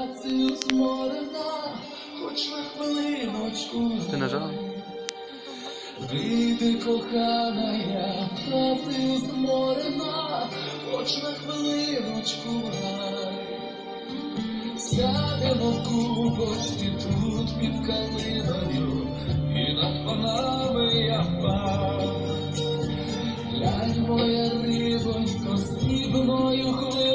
працею зморена, хоч на хвилиночку. Ти нажала? Вийди, кохана, я працею зморена, хоч на хвилиночку. Сядемо в кубочці тут під калиною, і над панами я впав. Глянь, моя рибонько, срібною хвилею, стелиться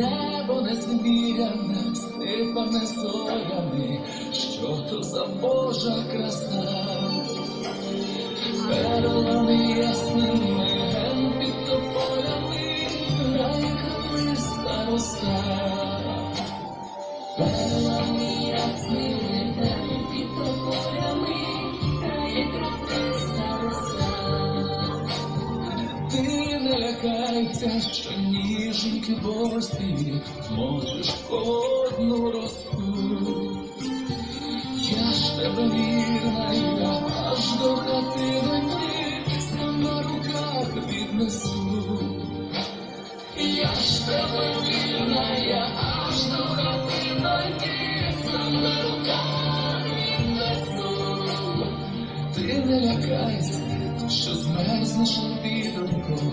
Небо не зміряне, сипане зорями, що то за Божа краса. Перлами ясними, ген під тополями, грає староста. Перлами ясними, лякайся, що ніженьки босі, можеш холодну росу. Я ж тебе вірна, я аж до хати мені сам на руках віднесу. Я ж тебе вірна, я аж до хати мені сам на руках віднесу. Ти не лякайся, що змерзнеш обіданко,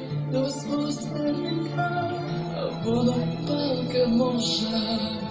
до свого серденька, а водопалка може.